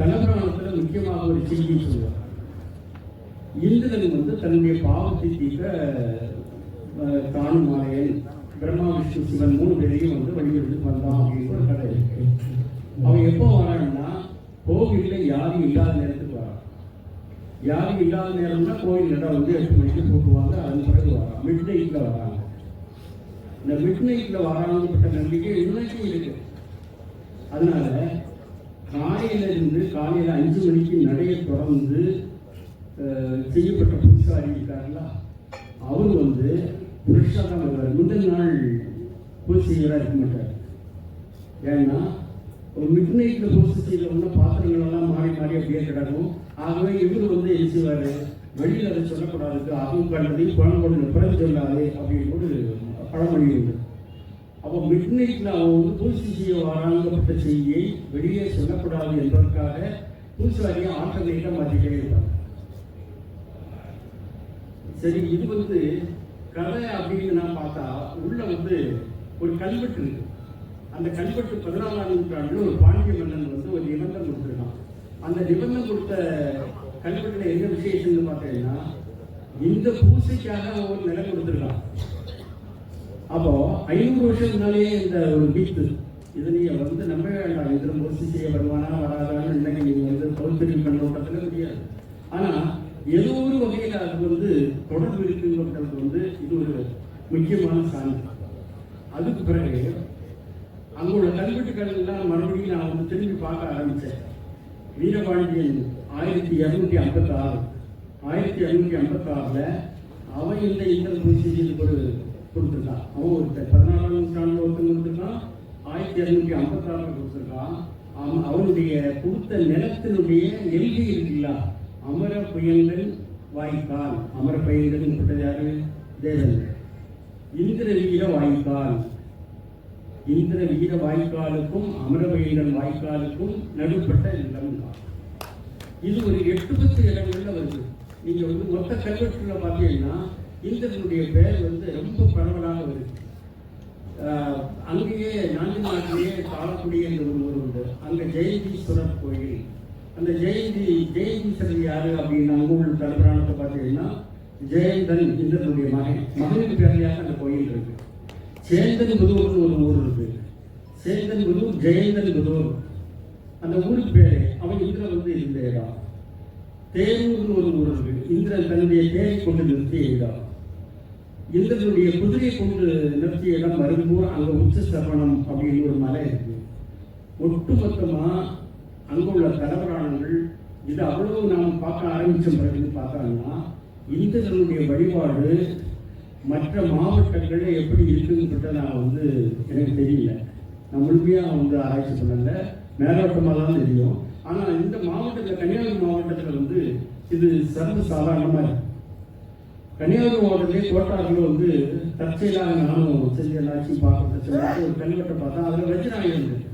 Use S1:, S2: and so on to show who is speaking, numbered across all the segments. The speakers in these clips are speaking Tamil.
S1: தலபுராணத்துல முக்கியமாக ஒரு செய்தி சொல்லுவார். இந்திரன் வந்து தன்னுடைய பாவத்தை தீர்க்க காணும் மாலையன் பிரம்மா விஷ்ணு சிவன் மூணு பேரையும் வந்து வழிபட்டு வந்தான் அப்படின்னு ஒரு கதை இருக்கு. அவன் எப்போ வரான்னா கோவிலில் யாரும் இல்லாத நேரத்துக்கு வரான். யாரும் இல்லாத நேரம்னா கோயில் இடம் வந்து எட்டு மணிக்கு போட்டுவாங்க அதன் பிறகு வரான். மிட் நைட்ல வராங்க. இந்த மிட் நைட்ல வராங்கப்பட்ட நம்பிக்கை இன்னைக்கும் இருக்கு. அதனால காலையில இருந்து காலையில அஞ்சு மணிக்கு நடைய தொடர்ந்து செய்யப்பட்ட புதுசாரி இருக்காருல்ல அவர் வந்து ஃப்ரெஷ்ஷாக தான் வருவார். முந்தின நாள் பூஜை செய்யறா இருக்க மாட்டார். ஏன்னா ஒரு மிட் நைட்ல பூஜை செய்யறவங்க பாத்திரங்கள் எல்லாம் மாறி மாறி அப்படியே கிடக்கும். ஆகவே இவர் வந்து என்ன செய்வாரு? வெளியில் அதை சொல்லக்கூடாது. அதுவும் கண்டதையும் குழந்தை பிறகு சொல்லாது அப்படின்னு ஒரு பழமொழி உண்டு. அப்போ மிட் நைட்ல அவன் வந்து தூசி செய்ய வராங்கப்பட்ட செய்தியை வெளியே சொல்லக்கூடாது என்பதற்காக பூசாரியை ஆட்டோமேட்டிக்காக மாற்றிட்டே இருப்பாங்க சரி இது வந்து கதை அப்படின்னு நான் பார்த்தா உள்ள வந்து ஒரு கல்வெட்டு இருக்கு. அந்த கல்வெட்டு பதினாலாம் நூற்றாண்டுல ஒரு பாண்டிய மன்னன் வந்து ஒரு நிபந்தம் கொடுத்துருக்கான். அந்த நிபந்தம் கொடுத்த கல்வெட்டுல என்ன விசேஷம்னு பார்த்தீங்கன்னா இந்த பூசைக்காக ஒரு நிலம் கொடுத்துருக்கான். அப்போ ஐநூறு வருஷம் இந்த ஒரு பீத்து இது நீங்க வந்து நம்ப வேண்டாம். இதுல முயற்சி செய்ய வருவானா வராதான்னு இல்லைங்க நீங்க வந்து பகுத்தறிவு கண்ணோட்டத்துல முடியாது. ஆனா ஏதோ ஒரு வகையில அது வந்து தொடர்பு இருக்குங்கிறது வந்து இது ஒரு முக்கியமான சான்று. அதுக்கு பிறகு அங்குள்ள உள்ள கல்வெட்டுகள் மறுபடியும் நான் வந்து திரும்பி பார்க்க ஆரம்பித்தேன். வீரபாண்டியன் ஆயிரத்தி இரநூத்தி ஐம்பத்தி ஆறு ஆயிரத்தி ஐநூற்றி ஐம்பத்தி ஆறுல அவன் இந்த இந்திரன் பூசிக்கு ஒரு கொடுத்துருக்கான் அவன் ஒருத்தர் பதினாறாம் நூற்றாண்டு ஒருத்தன் கொடுத்துருக்கான் ஆயிரத்தி இரநூத்தி ஐம்பத்தி கொடுத்துருக்கான் அவன் அவனுடைய கொடுத்த நிலத்தினுடைய நெல்வி இருக்குல்ல அமர புயல்கள் வாய்க்கால் அமர பயிர்கள் கொடுத்தது யாரு? தேவன் இந்திர வீர வாய்க்கால். இந்திர வீர வாய்க்காலுக்கும் அமரவயிரன் வாய்க்காலுக்கும் நடுப்பட்ட நிலம் தான். இது ஒரு எட்டு பத்து இடங்கள்ல வருது. நீங்க வந்து மொத்த கல்வெட்டுல பார்த்தீங்கன்னா இந்திரனுடைய பெயர் வந்து ரொம்ப பரவலாக வருது. அங்கேயே நான்கு நாட்டிலேயே காலக்குடி என்ற ஒரு ஊர் உண்டு. அங்க ஜெயந்தீஸ்வரர் கோயில். அந்த ஜெயந்தி ஜெயந்தீஸ்வரர் யாரு அப்படின்னு அங்க உள்ள தலைப்புராணத்தை பார்த்தீங்கன்னா ஜெயந்தன் இந்திரனுடைய மகன். மகனுக்கு பேரையாக அந்த கோயில் இருக்கு. சேந்தன் புதூர்னு ஒரு ஊர் இருக்கு. சேந்தன் புதூர் ஜெயந்தன் புதூர். அந்த ஊருக்கு பேர் அவன் இந்திரன் வந்து இருந்த இடம். தேரூர்னு ஒரு ஊர் இருக்கு. இந்திரன் தன்னுடைய தேரை கொண்டு நிறுத்திய இடம். இந்திரனுடைய குதிரையை கொண்டு நிறுத்திய இடம் அங்கே அங்க உச்ச சரவணம் அப்படின்னு ஒரு மலை இருக்கு. ஒட்டுமொத்தமாக அங்க உள்ள தலைவரானங்கள் இது அவ்வளவு நாம் பார்க்க ஆரம்பித்த பிறகு பார்த்தாங்கன்னா இந்திரனுடைய வழிபாடு மற்ற மாவட்டங்களில் எப்படி இருக்குங்கிறத நான் வந்து எனக்கு தெரியல. நான் முழுமையாக வந்து ஆராய்ச்சி பண்ணல. மேலோட்டமாக தான் தெரியும். ஆனால் இந்த மாவட்டத்தில் கன்னியாகுமரி மாவட்டத்தில் வந்து இது சர்வ சாதாரணமாக இருக்குது கன்னியாகுமரி மாவட்டத்திலே தோட்டார்கள் வந்து தற்செயலாக நானும் செஞ்ச எல்லாத்தையும் பார்க்கறது ஒரு கல்வெட்டை பார்த்தா அதில் வஜ்ராயம் இருக்கு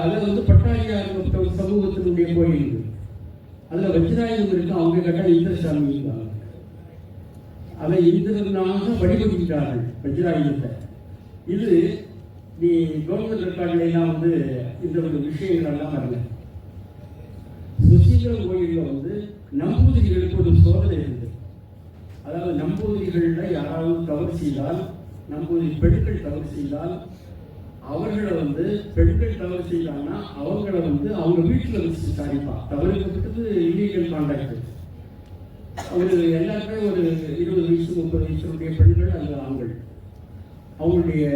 S1: அது வந்து பட்டாளியார் ஒரு சமூகத்தினுடைய கோயில் இருக்கு அதில் வஜ்ராயுதம் இருக்கு அவங்க கட்ட இந்திரசாமி இருக்காங்க. அதை இந்திரனாக வழிபடுகிறார்கள் வஜ்ராயுதத்தை. இது நீ கவர்மெண்ட் ரெக்கார்ட்ல எல்லாம் வந்து இந்த ஒரு விஷயங்கள் எல்லாம் வரல. சுசீந்திரன் கோயிலில் வந்து நம்பூதிரிகளுக்கு ஒரு சோதனை இருக்கு அதாவது நம்பூதிரிகளில் யாராவது தவறு செய்தால் நம்பூதிரி பெண்கள் தவறு செய்தால் அவர்களை வந்து பெண்கள் தவறு செய்தாங்கன்னா அவங்கள வந்து அவங்க வீட்டில் வச்சு விசாரிப்பான் தவறுக்கப்பட்டது இல்லீகல் கான்டாக்ட் ஒரு எல்லாருமே ஒரு இருபது வயசு முப்பது வயசுடைய பெண்கள் அந்த ஆண்கள். அவங்களுடைய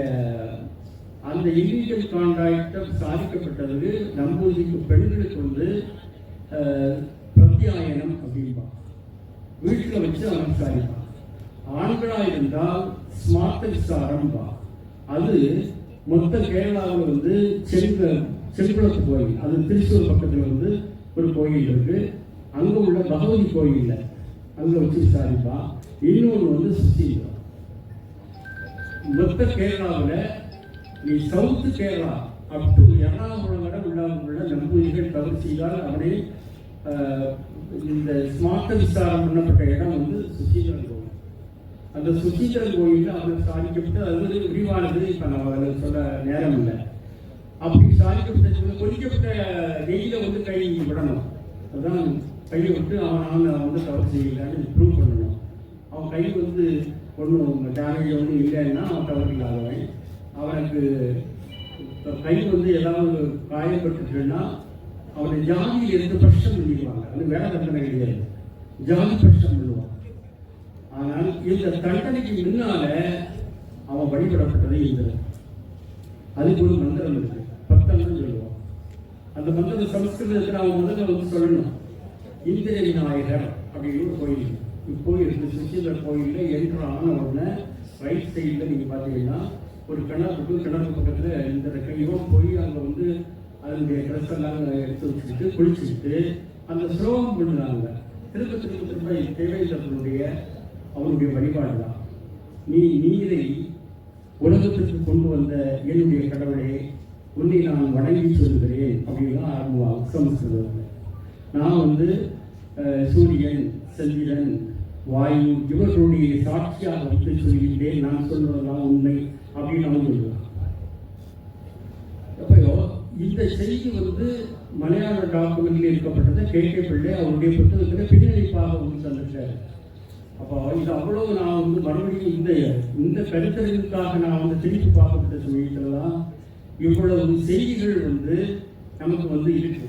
S1: அந்த இல்லீகல் கான்டாக்டம் சாதிக்கப்பட்டது நம்பூதிக்கு பெண்களுக்கு வந்து அஹ், பிரத்யாயனம் அப்படின்பா. வீட்டில் வச்சு அவன் விசாரிப்பான் ஆண்களா இருந்தால் ஸ்மார்ட் விசாரம்பா. அது மொத்த கேரளாவில் வந்து செங்க செங்குளத்து கோயில். அது திருச்சூர் பக்கத்தில் வந்து ஒரு கோயில் இருக்கு. அங்க உள்ள பகவதி கோயிலில் அங்க வச்சு விசாரிப்பா. இன்னொன்று வந்து சுசீந்திரம் மொத்த கேரளாவில் நீ south Kerala up to Ernakulam வரை உள்ள உள்ள நம்பூதிரிகள் தவறு செய்தால் அவனை இந்த ஸ்மார்ட் விசாரம் பண்ணப்பட்ட இடம் வந்து சுசீந்திரன் கோவில். அந்த சுசீந்திரன் கோயிலில் அவர் சாதிக்கப்பட்டு அது வந்து விரிவானது இப்போ நம்ம அதில் சொல்ல நேரம் இல்லை. அப்படி சாதிக்கப்பட்ட வந்து கையில விடணும். அதுதான் கையை விட்டு அவன் அவன் வந்து தவறு செய்யலான்னு ப்ரூவ் பண்ணணும். அவன் கை வந்து ஒன்றும் டேமேஜ் ஒன்றும் இல்லைன்னா அவன் தவறு இல்லாதவன் அவனுக்கு கை வந்து ஏதாவது காயப்பட்டுச்சுன்னா அவனை ஜாதியில் இருந்து பட்சம் பண்ணிடுவாங்க. அது வேலை தண்டனை கிடையாது. ஜாதி பட்சம் பண்ணுவான். ஆனால் இந்த தண்டனைக்கு முன்னால அவன் வழிபடப்பட்டதை இல்லை அதுக்கு ஒரு மந்திரம் இருக்கு. பத்தங்கம் சொல்லுவான் அந்த மந்திரம் சமஸ்கிருதத்தில் அவன் முதல்ல வந்து சொல்லணும். இந்திர நாயகர் அப்படின்னு ஒரு கோயில் இப்போ இருக்கு சுசீந்திர கோயிலில் என்ட்ரு ஆன உடனே ரைட் சைடில் நீங்கள் பார்த்தீங்கன்னா ஒரு கிணறு இருக்கு. கிணறு பக்கத்தில் இந்த கையும் போய் அங்கே வந்து அதனுடைய ட்ரெஸ் எல்லாம் எடுத்து வச்சுக்கிட்டு குளிச்சுக்கிட்டு அந்த ஸ்லோகம் பண்ணுறாங்க. திரும்ப திரும்ப திரும்ப தேவேந்திரனுடைய அவனுடைய வழிபாடு தான் நீ நீரை உலகத்திற்கு கொண்டு வந்த என்னுடைய கடவுளே உன்னை நான் வணங்கி சொல்கிறேன் அப்படின்னு தான் ஆரம்பம் சமஸ்கிருதம் நான் வந்து சூரியன் சந்திரன் வாயு இவர்களுடைய சாட்சியாக வைத்து சொல்கின்றேன் நான் சொல்வதெல்லாம் உண்மை அப்படின்னு அவன் சொல்லுவான் அப்போ இந்த செய்தி வந்து மலையாள டாக்குமெண்ட்ல இருக்கப்பட்டது கே. கே. பிள்ளை அவருடைய புத்தகத்தில் பின்னணிப்பாக வந்து தந்துட்டார் அப்போ இது அவ்வளோ நான் வந்து மறுபடியும் இந்த இந்த கருத்தறிவுக்காக நான் வந்து திருப்பி பார்க்கப்பட்ட சமயத்தில் தான் இவ்வளவு செய்திகள் வந்து நமக்கு வந்து இருக்கு.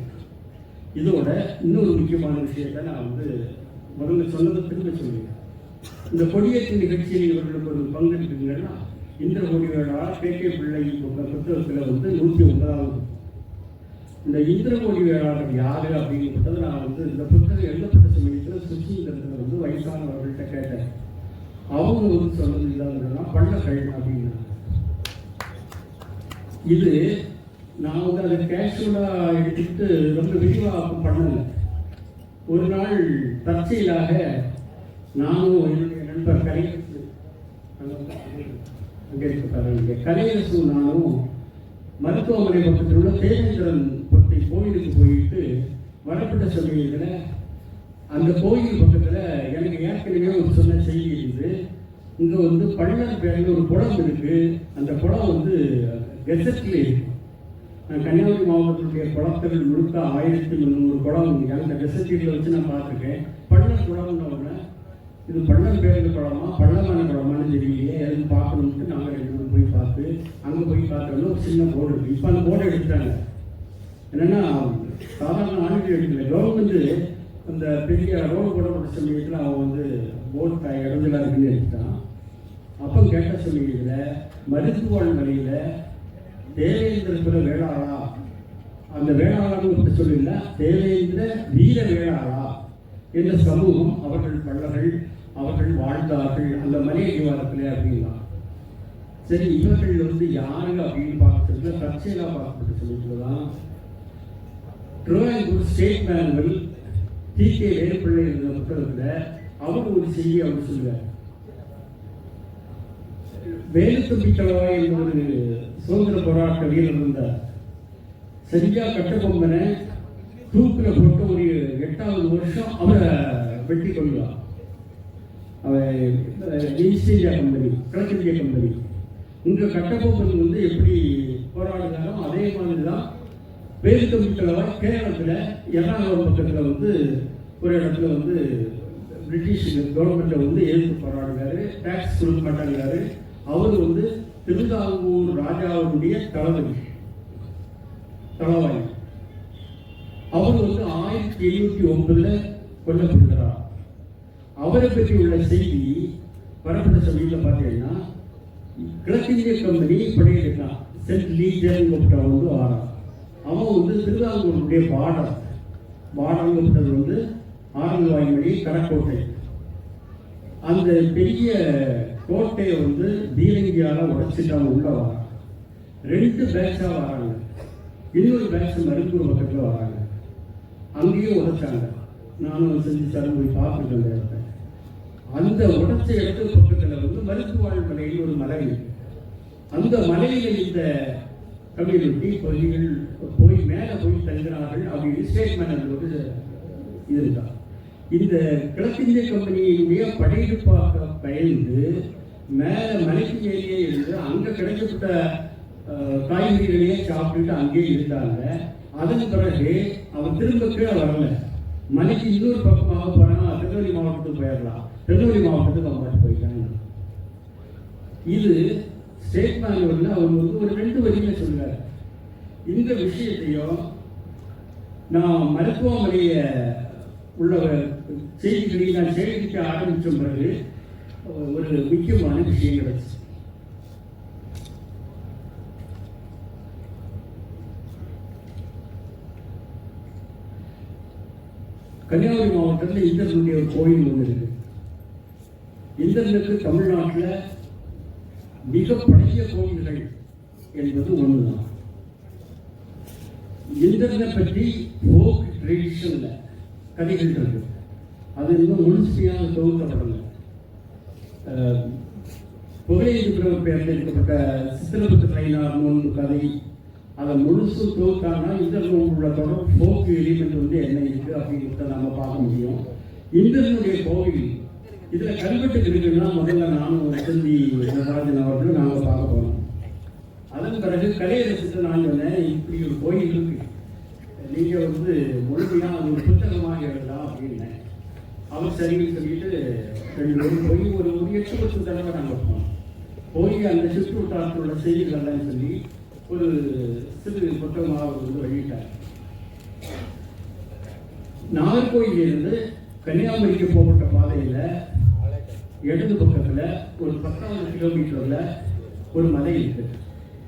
S1: இதோட இன்னொரு முக்கியமான விஷயத்தை நான் வந்து முதல்ல சொன்னதை திரும்ப சொல்லுவேன் இந்த கொடியேற்ற நிகழ்ச்சியில் இவர்களுக்கு ஒரு பங்கு இந்திர இந்த கே. கே. பிள்ளை புத்தகத்தில் வந்து நூற்றி ஒன்பதாவது இந்த இந்திரகோடி வேளாளர் யாரு அப்படிங்கிறத நான் வந்து இந்த புத்தகம் எழுதப்பட்ட சமயத்தில் சுசீந்திரத்தில் வந்து வயசானவர்கள்ட்ட கேட்டேன். அவங்க வந்து சொன்னது இல்லாததுன்னா பள்ளக்கள் அப்படிங்கிறாங்க. இது நான் வந்து அதை கேஷுவலாக எடுத்துக்கிட்டு ரொம்ப விரிவாக பண்ணலை. ஒரு நாள் தற்செயலாக நானும் என்னுடைய நண்பர் கலையரசு அங்கே இருக்க கலையரசு நானும் மருத்துவமனை பக்கத்தில் உள்ள தேவேந்திரன் கோவிலுக்கு போயிட்டு வரப்பட்ட சமயத்தில் அந்த கோயில் பக்கத்தில் எனக்கு ஏற்கனவே ஒரு சொன்ன செய்தி இருந்து இங்கே வந்து பள்ளர் பேரில் ஒரு குளம் இருக்குது அந்த குளம் வந்து கெசட்டில் இருக்கு. நான் கன்னியாகுமரி மாவட்டத்துடைய குளத்தில் முழுக்க ஆயிரத்தி முந்நூறு குளம் இருக்கு. அந்த கெசட்டில் வச்சு நான் பார்த்துருக்கேன். பள்ளம் குளம்னு இது பள்ளம் பேருந்து குளமா பள்ளமான குளமானு தெரியலையே. எதுவும் பார்க்கணும்ட்டு நாங்கள் ரெண்டு பேரும் போய் பார்த்து அங்கே போய் பார்த்தோம்னா ஒரு சின்ன போர்டு இருக்குது இப்போ அந்த போர்டு எடுத்துட்டாங்க. என்னன்னா சாதாரண ஆணைகள் எடுக்கல. வந்து அந்த பெரிய ரோடு போடப்பட்ட சமயத்தில் அவன் வந்து போர்டு இடைஞ்சலாக இருக்குன்னு எடுத்தான் அப்போ கேட்ட சமயத்தில் மருத்துவள் மலையில் தேவேந்திர வேளாளா? அந்த வேளாளர்னு இப்படி சொல்லல தேவேந்திர வீர வேளாளா? என்ற சமூகம் அவர்கள் பள்ளர்கள் அவர்கள் வாழ்ந்தார்கள். அந்த மலையை வாரத்தில் அப்படின்னா சரி இவர்கள் வந்து யாரு அப்படின்னு பார்க்கறதுல தற்செயலாக பார்க்கப்பட்ட சமயத்தில் தான் Travancore state manual T K Velupillai என்ற புத்தகத்தில் அவர் ஒரு செய்தி அவர் சொல்லுவார். வேலுத்தம்பி என்ற ஒரு சுதந்திர போராட்ட வீரர் இருந்தார். சரியா கட்டபொம்மனை தூக்கில் போட்டு ஒரு எட்டாவது வருஷம் அவரை வெட்டி கொள்வார். அவன் ஈஸ்ட் இந்தியா கம்பெனி கிழக்கிந்திய கம்பெனி. இங்கே கட்டபொம்மன் வந்து எப்படி போராடுனாலும் அதே மாதிரி தான் வேலுத்தம்பி தளவாய் கேரளத்தில் எறணாகுளம் பக்கத்தில் வந்து ஒரு இடத்துல வந்து பிரிட்டிஷ் கவர்மெண்ட்டை வந்து எதிர்த்து போராடினாரு டேக்ஸ் கொடுக்க மாட்டாங்கிறாரு. அவர் வந்து திருவிதாங்கூர் ராஜாவுடைய தளபதி தளவாய். அவர் வந்து ஆயிரத்தி எழுநூத்தி ஒன்பதுல கொல்லப்படுகிறார் அவரை பற்றி உள்ள செய்தி வரப்பட்ட சமயத்தில் பார்த்தீங்கன்னா கிழக்கிந்திய கம்பெனி படையெடுக்கலாம் சென்ட் லீஜன் வந்து ஆறாம் அவன் வந்து திருவிதாங்கூருடைய பாடம் பாடங்கப்பட்டது வந்து ஆரங்கவாய்மொழி கடற்கோட்டை அந்த பெரிய கோட்டையை வந்து பீரங்கியால உடச்சிட்டாங்க உள்ள வராங்க. ரெண்டு பேட்சாக வராங்க. இன்னொரு பேட்ச் மருத்துவ பக்கத்தில் வராங்க. அங்கேயும் உடைச்சாங்க. நானும் செஞ்சு சார் போய் பார்த்துட்டு அந்த அந்த உடைச்ச இடத்து பக்கத்தில் வந்து மருத்துவ மலையில் ஒரு மலை அந்த மலையில் இந்த கம்யூனிட்டி பள்ளிகள் போய் மேலே போய் தங்குகிறார்கள் அப்படின்னு ஸ்டேட்மெண்ட் ஒரு இது இருக்கா இந்த கிழக்கிந்திய கம்பெனியினுடைய படையெடுப்பாக பயந்து மேலே மலைக்கு ஏரியே இருந்து அங்கே கிடைக்கப்பட்ட காய்கறிகளையே சாப்பிட்டுட்டு அங்கேயே இருந்தாங்க. அதன் பிறகு அவன் திரும்ப கீழே வரல. மலைக்கு இன்னொரு பக்கமாக போறான். திருநெல்வேலி மாவட்டத்துக்கு போயிடலாம். திருநெல்வேலி மாவட்டத்துக்கு அவங்க மாதிரி போயிட்டாங்க இது ஸ்டேட் அவர் வந்து ஒரு ரெண்டு வரிகளை சொல்றார். இந்த விஷயத்தையும் நான் மருத்துவமனைய உள்ள செய்திகளை நான் சேகரிக்க ஆரம்பித்த பிறகு ஒரு முக்கியமான விஷயம் கிடைச்சு கன்னியாகுமரி மாவட்டத்தில் இந்திரனுடைய ஒரு கோயில் ஒன்று இருக்கு. இந்திரனுக்கு தமிழ்நாட்டில் மிக பழைய கோயில்கள் என்பது ஒண்ணுதான். இந்திரனை பற்றி ஃபோக் ட்ரெடிஷனில் கதைகள் இருக்கு. அது இன்னும் முழுமையாக தொகுக்கப்படலை. அஹ், புகழேந்திரவர் பெயரில் எடுக்கப்பட்ட சித்திரபுத்த கைனார் கதை அதை முழுசு தொகுத்தாங்கன்னா இந்திரனோடு உள்ள தொடர் ஃபோக் எலிமெண்ட் வந்து என்ன இருக்குது அப்படிங்கிறத நம்ம பார்க்க முடியும். இந்திரனுடைய கோவில் இதுல கல்வெட்டு கிடைக்கணும்னா முதல்ல நானும் வசந்தி நடராஜன் அவர்களும் நாங்கள் பார்க்க போனோம். அதன் பிறகு கலையை ரசித்து நான் சொன்னேன் இப்படி ஒரு கோயில் இருக்கு. நீங்க வந்து முழுமையாக அது ஒரு புத்தகமாக எழுதலாம் அப்படின்னேன் அவர் சரின்னு சொல்லிட்டு ரெண்டு பேரும் போய் ஒரு ஒரு எட்டு வருஷம் தடவை நாங்கள் போனோம். போய் அந்த சுற்று வட்டாரத்தோட செய்திகள் எல்லாம் சொல்லி ஒரு சிறு புத்தகமாக அவர் வந்து வெளியிட்டார் நாகர்கோயிலிருந்து கன்னியாகுமரிக்கு போகப்பட்ட பாதையில் இடது பக்கத்தில் ஒரு பத்தாவது கிலோமீட்டரில் ஒரு மலை இருக்கு.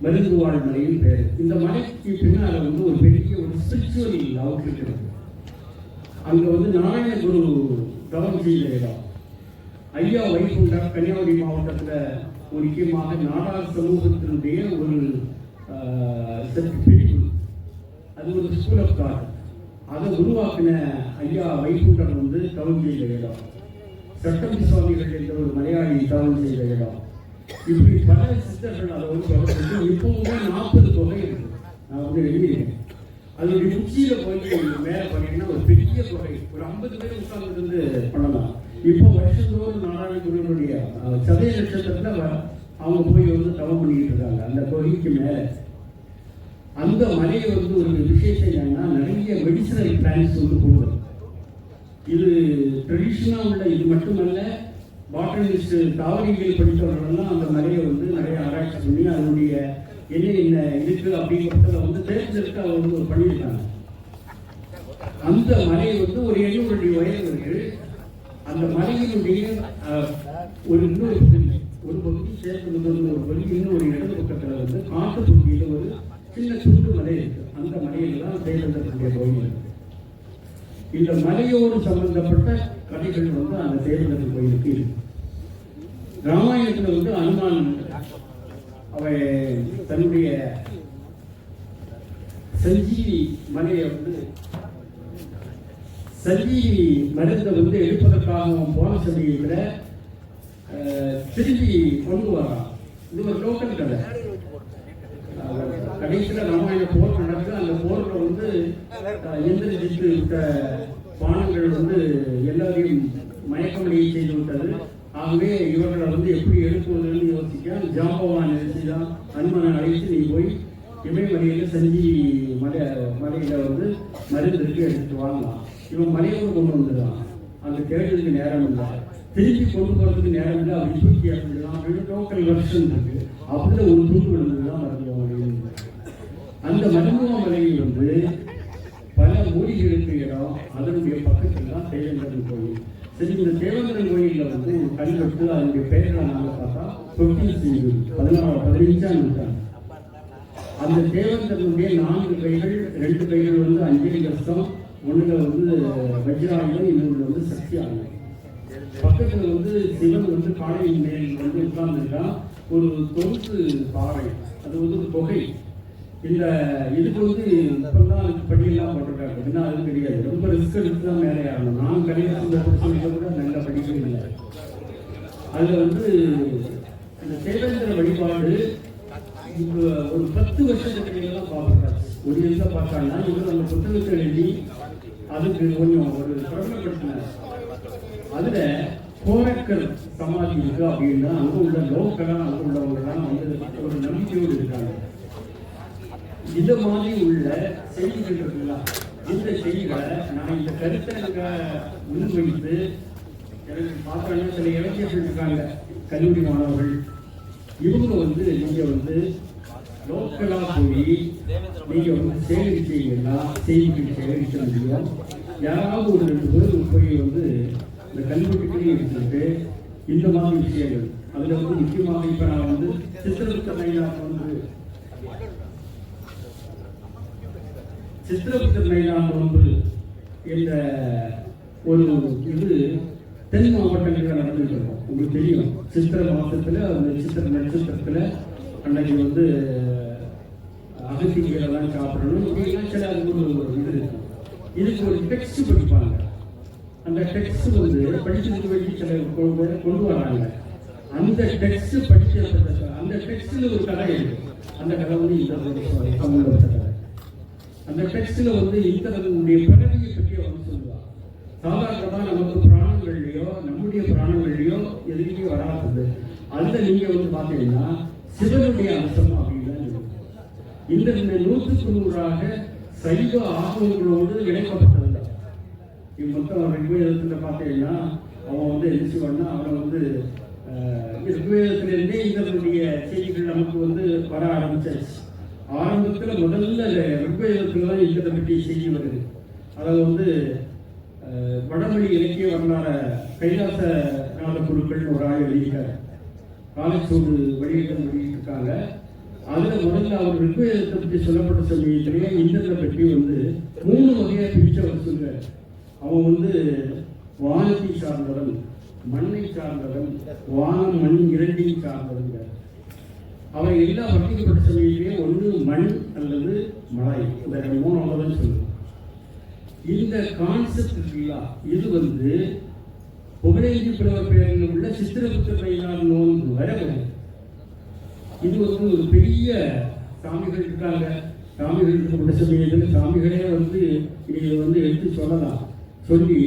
S1: மருந்துவாழ் மலையின் பேர் இந்த மலைக்கு பின்னால் வந்து ஒரு பெரிய ஒரு ஸ்பிரிச்சுவல் அவுட் இருக்கிறது அங்கே வந்து நாராயண குரு தவம் இடம். ஐயா வைகுண்டா கன்னியாகுமரி மாவட்டத்தில் ஒரு முக்கியமாக நாடார் சமூகத்தினுடைய ஒரு சற்று பிரிவு. அது ஒரு ஸ்கூல் ஆஃப் தாட் அதை உருவாக்கின ஐயா வைகுண்டம் வந்து தவம் இடம். சட்டம் சுவாமிகள் என்ற ஒரு மலையாளி தவம் செய்த இடம். இப்படி பல சித்தர்கள் அதை வந்து இப்பவுமே நாற்பது தொகை இருக்கு. நான் வந்து எழுதியிருக்கேன். அதனுடைய உச்சியில போய் மேல பண்ணீங்கன்னா ஒரு பெரிய தொகை. ஒரு ஐம்பது பேர் உட்கார்ந்து இருந்து பண்ணலாம். இப்போ வருஷந்தோறும் நாராயணகுருவனுடைய சதய நட்சத்திரத்துல அவங்க போய் வந்து தவம் பண்ணிட்டு இருக்காங்க. அந்த தொகைக்கு மேலே. அந்த மலையை வந்து ஒரு விசேஷம் என்னன்னா நிறைய மெடிசனல் பிளான்ஸ் வந்து கொடுக்குறோம் இது ட்ரெடிஷ்னலாக உள்ள இது மட்டுமல்ல பாட்டனிஸ்ட் தாவரிகள் படித்தவர்கள்லாம் அந்த மலையை வந்து நிறைய ஆராய்ச்சி பண்ணி அதனுடைய என்ன என்ன இருக்கு அப்படிங்கிறத வந்து தேர்ந்தெடுத்து அவர் வந்து பண்ணியிருக்காங்க. அந்த மலை வந்து ஒரு எண்ணூறு அடி உயரம் இருக்கு. அந்த மலையினுடைய ஒரு இன்னொரு ஒரு பகுதி சேர்த்து ஒரு பகுதி இன்னொரு இடது பக்கத்தில் வந்து காட்டு பகுதியில் ஒரு சின்ன சுண்டு மலை இருக்கு. அந்த மலையில தான் தேர்ந்தெடுக்கக்கூடிய கோயில் இருக்கு. இந்த மலையோடு சம்பந்தப்பட்ட கதைகள் வந்து அந்த தேர்தல் கோயிலுக்கு ராமாயணத்துல வந்து அனுமான் அவ தன்னுடைய சஞ்சீவி மலையை வந்து சஞ்சீவி மருந்தை வந்து எடுப்பதற்காக போன சமயத்தில் திரும்பி கொண்டு வரான். இது ஒரு லோக்கல் கதை. கடைசியில் ராமாயண போர் நடக்குது. அந்த போரில் வந்து அஹ், இந்திரஜித்து விட்ட பானங்கள் வந்து எல்லாரையும் மயக்கமடைய செய்து விட்டது. ஆகவே இவர்களை வந்து எப்படி எழுப்புவதுன்னு யோசிக்க ஜாம்பவான் நினைச்சுதான் அனுமனை அழைத்து நீ போய் இமயமலையில் செஞ்சு மலை மலையில வந்து மருந்து இருக்கு எடுத்துட்டு வாங்கலாம். இவன் மலையோடு கொண்டு வந்துடுறான். அந்த தேடுறதுக்கு நேரம் இல்லை. திருப்பி கொண்டு போகிறதுக்கு நேரம் இல்லை. அப்படி தூக்கி அப்படிலாம் அப்படின்னு டோக்கல் வெர்ஷன் இருக்கு. அப்படில ஒரு தூக்கு அந்த மருத்துவமனையில் வந்து பல மூலிகைகளுக்கு இடம் அதனுடைய பக்கத்தில் தான் தேவேந்திரன் கோயில். சரி இந்த தேவேந்திரன் கோயிலில் வந்து ஒரு கல்வெட்டு அதனுடைய பெயரில் நாங்கள் பார்த்தா தொட்டில் சிங்கு பதினாறு பதினஞ்சாம் நூற்றாண்டு. அந்த தேவேந்திரனுடைய நான்கு கைகள் ரெண்டு கைகள் வந்து அஞ்சலி கஷ்டம் ஒன்றுல வந்து வஜ்ராயுதம் இன்னொன்று வந்து சக்தி ஆயுதம் பக்கத்தில் வந்து சிவன் வந்து பாடையின் மேல் வந்து உட்கார்ந்துருக்கான். ஒரு தொகுத்து பாறை அது வந்து ஒரு தொகை. இல்ல இதுக்கு வந்து இப்பதான் அதுக்கு படியெல்லாம் போட்டிருக்காங்க. என்ன அது கிடையாது ரொம்ப ரிஸ்க் எடுத்து தான் மேலே ஆகணும் நான் கல்யாணம் கூட நல்ல படிக்கவே இல்லை. அதுல வந்து இந்த தேவேந்திர வழிபாடு ஒரு பத்து வருஷத்துக்கு எல்லாம் பார்க்குறாரு ஒரு இதில் பார்த்தாங்கன்னா இவர் அந்த புத்தகத்தை எழுதி அதுக்கு கொஞ்சம் ஒரு பிரபலப்படுத்தினார் அதுல கோரக்கல் சமாதி இருக்கு அப்படின்னா அங்க உள்ள லோக்கலா அங்க உள்ளவங்க எல்லாம் வந்து ஒரு நம்பிக்கையோடு இருக்காங்க. இது மாதிரி உள்ள செய்திகள் இருக்குங்களா இந்த செய்திகளை நான் இந்த கருத்தை முன்வைத்து எனக்கு பார்த்தோன்னா சில இளைஞர்கள் இருக்காங்க கல்லூரி மாணவர்கள். இவங்க வந்து நீங்க வந்து லோக்கலா போய் நீங்க வந்து சேகரிச்சீங்கன்னா செய்திகள் சேகரிக்க முடியும் யாராவது ஒரு ரெண்டு பேர் போய் வந்து இந்த கல்வெட்டுக்களை எடுத்துட்டு இந்த மாதிரி விஷயங்கள். அதுல வந்து முக்கியமாக இப்ப நான் வந்து சித்திரகுப்த வந்து சித்திரகுப்த மைதானம் ஒன்று என்ற ஒரு இது தென் மாவட்டங்களில் நடந்துட்டு இருக்கும். உங்களுக்கு தெரியும் சித்திர மாசத்துல அந்த சித்திர நட்சத்திரத்தில் அன்னைக்கு வந்து அகத்திகளை தான் சாப்பிடணும். இப்படிலாம் சில அதுக்கு ஒரு இது இருக்கும் இதுக்கு ஒரு டெக்ஸ்ட் படிப்பாங்க அந்த டெக்ஸ்ட் வந்து படிச்சதுக்கு வேண்டி சில கொண்டு கொண்டு வராங்க. அந்த டெக்ஸ்ட் படிச்ச அந்த டெக்ஸ்ட்ல ஒரு கதை இருக்கு. அந்த கதை வந்து இந்த சம்பந்தப்பட்ட அந்த டெக்ஸ்ட்ல வந்து இந்திரனுடைய பிறவியை பற்றி அவர் சொல்லுவார். சாதாரணமாக நமக்கு புராணங்கள்லையோ நம்முடைய புராணங்கள்லையோ எதுவுமே வராது அதில் நீங்க வந்து பார்த்தீங்கன்னா சிவனுடைய அம்சம் அப்படின்னு தான் இருக்கும். இந்த நூற்றுக்கு நூறாக சைவ ஆகவங்களோடு இணைக்கப்பட்டது இவன் மொத்தம் ரிக்வேதத்தில் பார்த்தீங்கன்னா அவன் வந்து என்ன செய்வான்னா அவன் வந்து ரிக்வேதத்திலிருந்தே இதனுடைய செய்திகள் நமக்கு வந்து வர ஆரம்பிச்சாச்சு. ஆரம்பத்தில் முதல்ல ரிக்வேதத்துல தான் இதை பற்றி செய்தி வருது அதாவது வந்து வடமொழி இலக்கிய வரலாற கைலாச நாத குழுக்கள் ஒரு ஆய்வு எழுதியிருக்காரு. காலச்சூடு வெளியிடம் வெளியிட்டிருக்காங்க அதில் முதல்ல அவர் ரிக்வேதத்தை பற்றி சொல்லப்பட்ட சமயத்திலேயே இந்திரனை பற்றி வந்து மூணு வகையாக பிரிச்சு அவர் சொல்றாரு. அவன் வந்து வானத்தை சார்ந்தவன் மண்ணை சார்ந்தவன் வானம் மண் இரண்டையும் சார்ந்தவன். அவன் எல்லா வர்ணிக்கப்பட்ட சமயத்திலேயே ஒன்று மண் அல்லது மழை இந்த மூணு தான் சொல்லுவோம். இந்த கான்செப்ட் இருக்குல்ல இது வந்து புகழேந்தி புலவர் பெயரில் உள்ள சித்திரகுப்த பெயரால் நோன்பு வர இது வந்து ஒரு பெரிய சாமிகள் இருக்காங்க. சாமிகள் இருக்கப்பட்ட சமயத்தில் சாமிகளே வந்து இதை வந்து எடுத்து சொல்லலாம். சொல்லி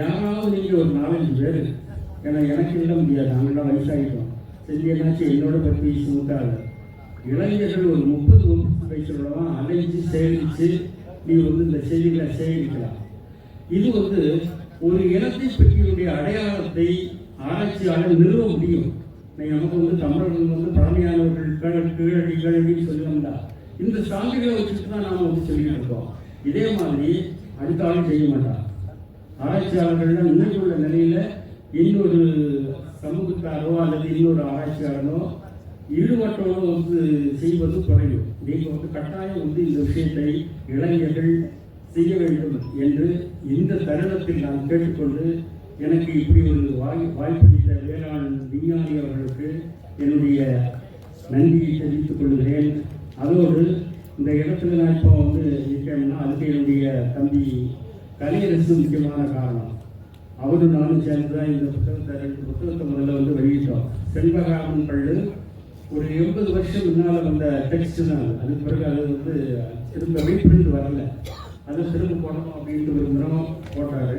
S1: யாராவது நீங்கள் ஒரு நாலஞ்சு பேர் ஏன்னா எனக்கு இல்லை முடியாது. நாங்களாம் வயசாகிட்டோம் செஞ்சேனாச்சும் என்னோட பற்றி மூட்டாங்க இளைஞர்கள் ஒரு முப்பது முப்பது வயசுலாம் அலைஞ்சு சேகரித்து நீ வந்து இந்த செய்திகளை சேகரிக்கலாம். இது வந்து ஒரு இனத்தை பற்றியுடைய அடையாளத்தை ஆராய்ச்சியாளர் நிறுவ முடியும். நீ நமக்கு வந்து தமிழர்கள் வந்து பழமையானவர்கள் கீழ் கீழடி கீழடின்னு சொல்லுவாங்களா இந்த சான்றுகளை வச்சுட்டு தான் நாம் வந்து சொல்லிட்டு இருக்கோம். இதே மாதிரி அடுத்த ஆள் செய்ய மாட்டான். ஆராய்ச்சியாளர்கள் இன்னைக்கு உள்ள நிலையில இன்னொரு சமூகத்தாரோ அல்லது இன்னொரு ஆராய்ச்சியாளனோ ஈடுபட்டோடு வந்து செய்வது குறையும் நீங்கள் வந்து கட்டாயம் வந்து இந்த விஷயத்தை இளைஞர்கள் செய்ய வேண்டும் என்று இந்த தருணத்தில் நான் கேட்டுக்கொண்டு எனக்கு இப்படி ஒரு வாய் வாய்ப்பளித்த வேளாண் விஞ்ஞானி அவர்களுக்கு என்னுடைய நன்றியை தெரிவித்துக் கொள்கிறேன். அதோடு இந்த இடத்துல நான் இப்போ வந்து இருக்கேன்னா அதுக்கு என்னுடைய தம்பி கலையரசு முக்கியமான காரணம். அவரும் நானும் சேர்ந்து தான் இந்த புத்தகத்தை ரெண்டு புத்தகத்தை முதல்ல வந்து வெளியிட்டோம். செண்பகாமன் பள்ளு ஒரு எண்பது வருஷம் முன்னால் வந்த டெக்ஸ்ட் தான் அதுக்கு பிறகு அது வந்து திரும்ப ரீப்ரிண்ட் வரல. அதை திரும்ப போடணும் அப்படின்ட்டு ஒரு மிரமம் போட்டாரு.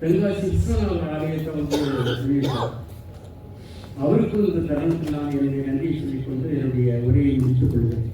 S1: தென்காசி விஸ்வநாத ஆலயத்தை வந்து வெளியிட்டார் அவருக்கும் இந்த தருணத்தில் நான் என்னுடைய நன்றியை சொல்லிக்கொண்டு என்னுடைய உரையை முடித்துக் கொள்கிறேன்.